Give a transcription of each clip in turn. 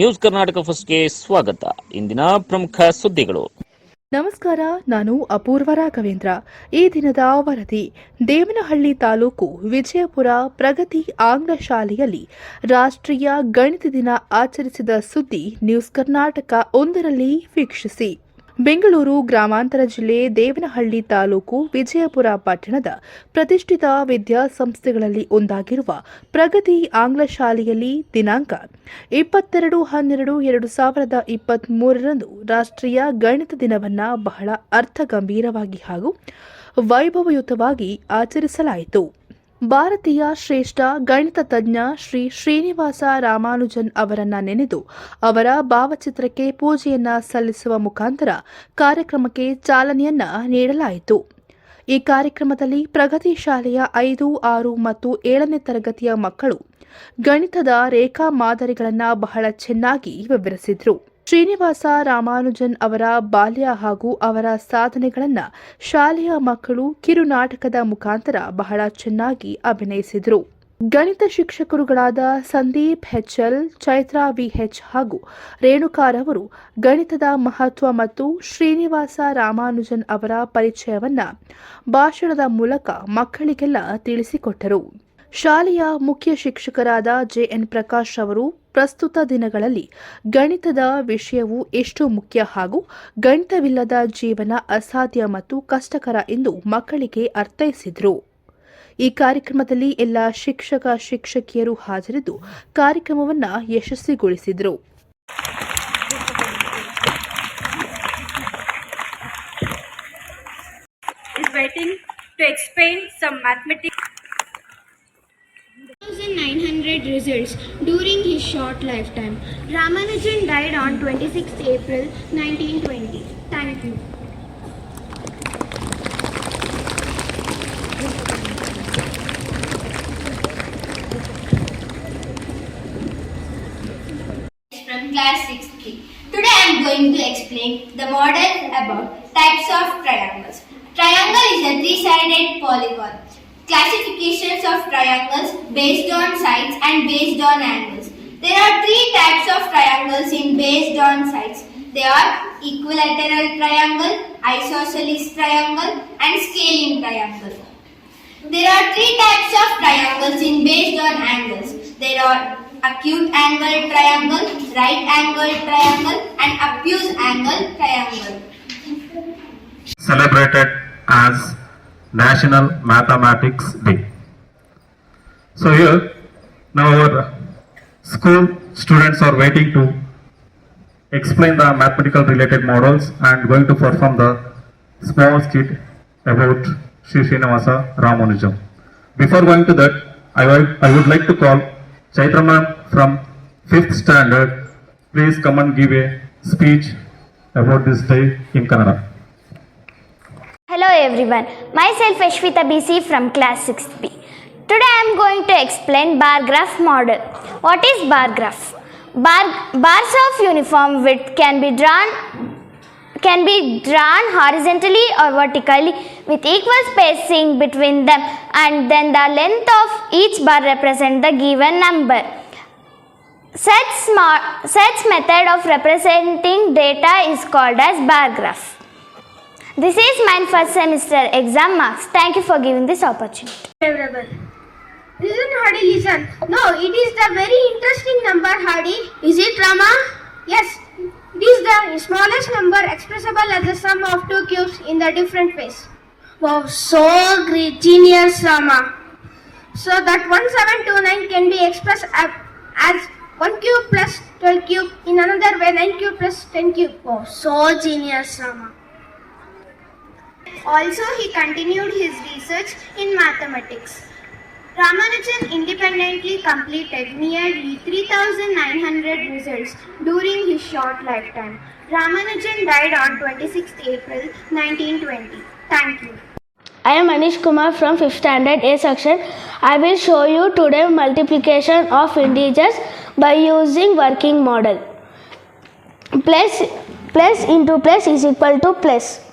News Karnataka ಫಸ್ಟ್ಗೆ ಸ್ವಾಗತ. ಇಂದಿನ ಪ್ರಮುಖ ಸುದ್ದಿಗಳು. ನಮಸ್ಕಾರ, ನಾನು ಅಪೂರ್ವ ರಾಘವೇಂದ್ರ. ಈ ದಿನದ ವರದಿ, ದೇವನಹಳ್ಳಿ ತಾಲೂಕು ವಿಜಯಪುರ ಪ್ರಗತಿ ಆಂಗ್ಲ ಶಾಲೆಯಲ್ಲಿ ರಾಷ್ಟ್ರೀಯ ಗಣಿತ ದಿನ ಆಚರಿಸಿದ ಸುದ್ದಿ ನ್ಯೂಸ್ ಕರ್ನಾಟಕ ಒಂದರಲ್ಲಿ ವೀಕ್ಷಿಸಿ. ಬೆಂಗಳೂರು ಗ್ರಾಮಾಂತರ ಜಿಲ್ಲೆ ದೇವನಹಳ್ಳಿ ತಾಲೂಕು ವಿಜಯಪುರ ಪಟ್ಟಣದ ಪ್ರತಿಷ್ಠಿತ ವಿದ್ಯಾಸಂಸ್ಥೆಗಳಲ್ಲಿ ಒಂದಾಗಿರುವ ಪ್ರಗತಿ ಆಂಗ್ಲ ಶಾಲೆಯಲ್ಲಿ ದಿನಾಂಕ ಇಪ್ಪತ್ತೆರಡು ಹನ್ನೆರಡು ಎರಡು ಸಾವಿರದ ಇಪ್ಪತ್ತ್ಮೂರರಂದು ರಾಷ್ಟ್ರೀಯ ಗಣಿತ ದಿನವನ್ನು ಬಹಳ ಅರ್ಥಗಂಭೀರವಾಗಿ ಹಾಗೂ ವೈಭವಯುತವಾಗಿ ಆಚರಿಸಲಾಯಿತು. ಭಾರತೀಯ ಶ್ರೇಷ್ಠ ಗಣಿತ ತಜ್ಞ ಶ್ರೀ ಶ್ರೀನಿವಾಸ ರಾಮಾನುಜನ್ ಅವರನ್ನ ನೆನೆದು ಅವರ ಭಾವಚಿತ್ರಕ್ಕೆ ಪೂಜೆಯನ್ನ ಸಲ್ಲಿಸುವ ಮುಖಾಂತರ ಕಾರ್ಯಕ್ರಮಕ್ಕೆ ಚಾಲನೆಯನ್ನ ನೀಡಲಾಯಿತು. ಈ ಕಾರ್ಯಕ್ರಮದಲ್ಲಿ ಪ್ರಗತಿ ಶಾಲೆಯ ಐದು, ಆರು ಮತ್ತು ಏಳನೇ ತರಗತಿಯ ಮಕ್ಕಳು ಗಣಿತದ ರೇಖಾ ಮಾದರಿಗಳನ್ನು ಬಹಳ ಚೆನ್ನಾಗಿ ವಿವರಿಸಿದ್ರು. ಶ್ರೀನಿವಾಸ ರಾಮಾನುಜನ್ ಅವರ ಬಾಲ್ಯ ಹಾಗೂ ಅವರ ಸಾಧನೆಗಳನ್ನು ಶಾಲೆಯ ಮಕ್ಕಳು ಕಿರುನಾಟಕದ ಮುಖಾಂತರ ಬಹಳ ಚೆನ್ನಾಗಿ ಅಭಿನಯಿಸಿದರು. ಗಣಿತ ಶಿಕ್ಷಕರುಗಳಾದ ಸಂದೀಪ್ ಹೆಚ್ಎಲ್ ಚೈತ್ರಾ ವಿಎಚ್ ಹಾಗೂ ರೇಣುಕಾರವರು ಗಣಿತದ ಮಹತ್ವ ಮತ್ತು ಶ್ರೀನಿವಾಸ ರಾಮಾನುಜನ್ ಅವರ ಪರಿಚಯವನ್ನು ಭಾಷಣದ ಮೂಲಕ ಮಕ್ಕಳಿಗೆಲ್ಲ ತಿಳಿಸಿಕೊಟ್ಟರು. ಶಾಲೆಯ ಮುಖ್ಯ ಶಿಕ್ಷಕರಾದ ಜೆಎನ್ ಪ್ರಕಾಶ್ ಅವರು ಪ್ರಸ್ತುತ ದಿನಗಳಲ್ಲಿ ಗಣಿತದ ವಿಷಯವು ಎಷ್ಟು ಮುಖ್ಯ ಹಾಗೂ ಗಣಿತವಿಲ್ಲದ ಜೀವನ ಅಸಾಧ್ಯ ಮತ್ತು ಕಷ್ಟಕರ ಎಂದು ಮಕ್ಕಳಿಗೆ ಅರ್ಥೈಸಿದರು ಈ ಕಾರ್ಯಕ್ರಮದಲ್ಲಿ ಎಲ್ಲ ಶಿಕ್ಷಕ, ಶಿಕ್ಷಕಿಯರು ಹಾಜರಿದ್ದು ಕಾರ್ಯಕ್ರಮವನ್ನು ಯಶಸ್ವಿಗೊಳಿಸಿದರು to explain some mathematics. 1900 results during his short lifetime. Ramanujan died on 26 April 1920. Thank you. from class 6th. Today I am going to explain the model about types of triangles. Triangle is a three-sided polygon. Classifications of triangles based on sides and based on angles. There are three types of triangles in based on sides. They are equilateral triangle, isosceles triangle and scaling triangle. There are three types of triangles in based on angles. There are acute angle triangle, right angle triangle and obtuse angle triangle. celebrated as National Mathematics Day. So here, now our school students are waiting to explain the mathematical related models and going to perform the small skit about Sri Srinivasa Ramanujam. Before going to that, I I would like to call Chaitra ma'am from 5th standard. Please come and give a speech about this day in Kannada. Hello everyone, myself Ashwita BC from class 6B. Today I am going to explain bar graph model. What is bar graph? Bar, bars of uniform width can be drawn can be drawn horizontally or vertically with equal spacing between them and then the length of each bar represent the given number. Such, smart, such method of representing data is called as bar graph. This is my first semester exam marks. Thank you for giving this opportunity. Favorable. Listen, Hardy, listen. No, it is the very interesting number, Hardy. Is it, Rama? Yes. It is the smallest number expressible as the sum of two cubes in the different ways. Wow, so great. Genius, Rama. So that 1729 can be expressed as 1 cube plus 12 cube. In another way, 9 cube plus 10 cube. Wow, so genius, Rama. Also, he continued his research in mathematics. Ramanujan independently completed nearly 3900 results during his short lifetime. Ramanujan died on 26 April 1920. Thank you. I am Manish Kumar from 5th standard A section. I will show you today multiplication of integers by using working model. Plus, plus into plus is equal to plus.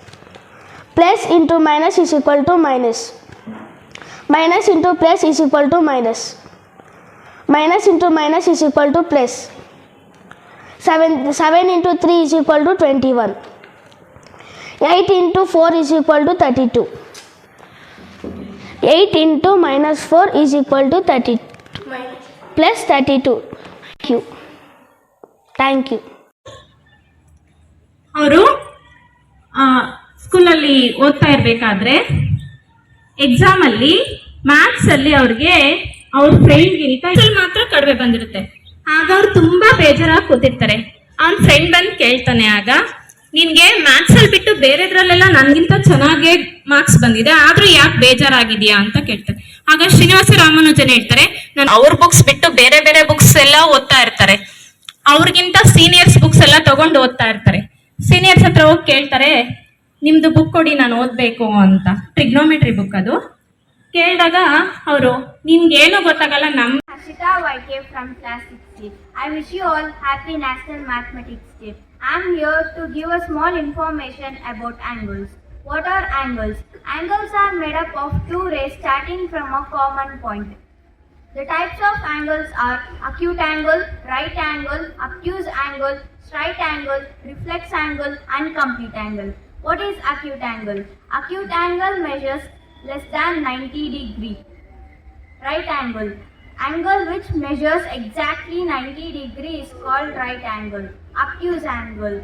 Plus into minus is equal to minus. Minus into plus is equal to minus. Minus into minus is equal to plus. 7, 7 into 3 is equal to 21. 8 into 4 is equal to 32. 8 into minus 4 is equal to 30 plus 32. Thank you. Thank you. ಅವರು ಸ್ಕೂಲಲ್ಲಿ ಓದ್ತಾ ಇರಬೇಕಾದ್ರೆ ಎಕ್ಸಾಮಲ್ಲಿ maths ಅಲ್ಲಿ ಅವ್ರಿಗೆ ಅವ್ರ ಫ್ರೆಂಡ್ಗಿಂತ ಮಾತ್ರ ಕಡಿಮೆ ಬಂದಿರುತ್ತೆ. ಆಗ ಅವ್ರು ತುಂಬಾ ಬೇಜಾರಾಗಿ ಕೂತಿರ್ತಾರೆ. ಅವ್ನ ಫ್ರೆಂಡ್ ಬಂದು ಕೇಳ್ತಾನೆ ಆಗ, ನಿನ್ಗೆ ಮ್ಯಾಥ್ಸ್ ಅಲ್ಲಿ ಬಿಟ್ಟು ಬೇರೆದ್ರಲ್ಲೆಲ್ಲ ನನ್ಗಿಂತ ಚೆನ್ನಾಗೇ ಮಾರ್ಕ್ಸ್ ಬಂದಿದೆ, ಆದ್ರೂ ಯಾಕೆ ಬೇಜಾರಾಗಿದ್ಯಾ? ಅಂತ ಕೇಳ್ತಾರೆ. ಆಗ ಶ್ರೀನಿವಾಸ ರಾಮಾನುಜನ್ ಹೇಳ್ತಾರೆ, ನಾನು ಅವ್ರ ಬುಕ್ಸ್ ಬಿಟ್ಟು ಬೇರೆ ಬೇರೆ ಬುಕ್ಸ್ ಎಲ್ಲ ಓದ್ತಾ ಇರ್ತಾರೆ. ಅವ್ರಿಗಿಂತ ಸೀನಿಯರ್ಸ್ ಬುಕ್ಸ್ ಎಲ್ಲ ತಗೊಂಡು ಓದ್ತಾ ಇರ್ತಾರೆ. ಸೀನಿಯರ್ಸ್ ಹತ್ರ ಹೋಗಿ ಕೇಳ್ತಾರೆ ನಿಮ್ಮ ಬುಕ್ ಕೊಡಿ, ನಾನು ಓದ್ಬೇಕು ಅಂತ. ಟ್ರಿग्नोमेट्री ಬುಕ್ ಅದು. ಕೇಳಿದಾಗ ಅವರು ನಿಮಗೆ ಗೊತ್ತಾಗಲ್ಲ ನಮ್ಮ Hasitha Y K from class 6 I wish you all happy national mathematics day I am here to give a small information about angles what are angles angles are made up of two rays starting from a common point the types of angles are acute angle right angle acute angle straight angle reflex angle and complete angle What is acute angle? Acute angle measures less than 90 degree. Right angle. Angle which measures exactly 90 degree is called right angle. Obtuse angle.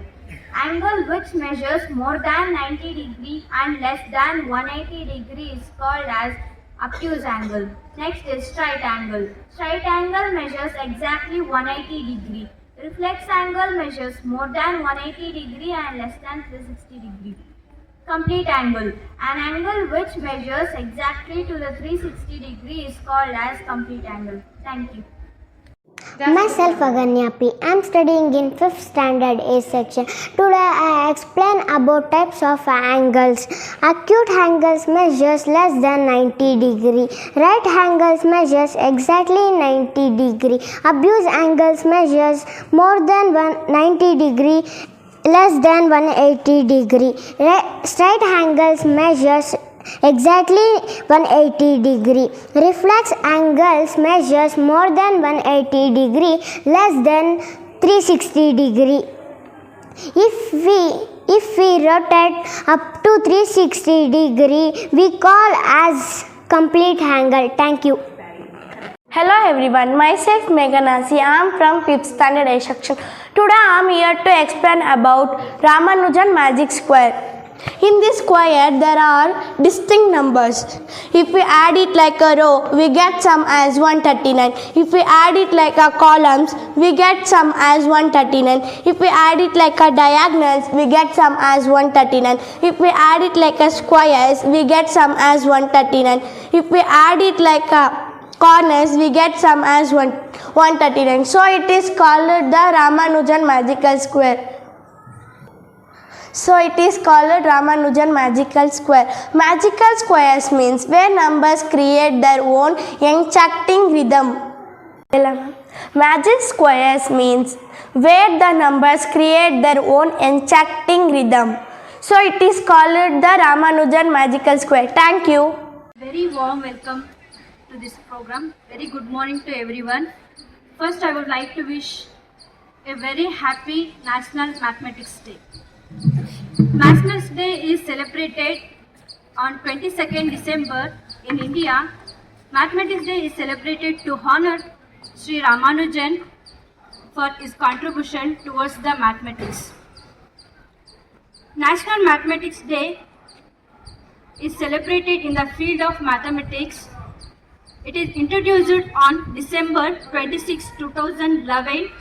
Angle which measures more than 90 degree and less than 180 degree is called as obtuse angle. Next is straight angle. Straight angle measures exactly 180 degree. Reflex angle measures more than 180 degree and less than 360 degree. Complete angle. An angle which measures exactly to the 360 degree is called as complete angle. Thank you. Myself Aganya P. I am studying in 5th standard A section. Today I explain about types of angles. Acute angles measures less than 90 degree. Right angles measures exactly 90 degree. Obtuse angles measures more than one- 90 degree less than 180 degree. Re- straight angles measures exactly 180 degree. Reflex angles measures more than 180 degree less than 360 degree. If we if we rotate up to 360 degree we call as complete angle. Thank you. Hello everyone, myself Meghanasi. I am from 5th standard A section. Today I am here to explain about Ramanujan magic square. In this square there are distinct numbers. If we add it like a row, we get some as 139. If we add it like a columns, we get some as 139. If we add it like a diagonals, we get some as 139. If we add it like a squares, we get some as 139. If we add it like a corners we get some as one, 139 so it is called the ramanujan magical square so it is called ramanujan magical square magical squares means where numbers create their own enchanting rhythm magic squares means where the numbers create their own enchanting rhythm so it is called the ramanujan magical square thank you very warm welcome to this program. Very good morning to everyone. First, I would like to wish a very happy National Mathematics Day. Mathematics Day is celebrated on 22nd December in India. Mathematics Day is celebrated to honor Sri Ramanujan for his contribution towards the mathematics. National Mathematics Day is celebrated in the field of mathematics. It is introduced on December 26, 2011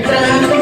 pra mim.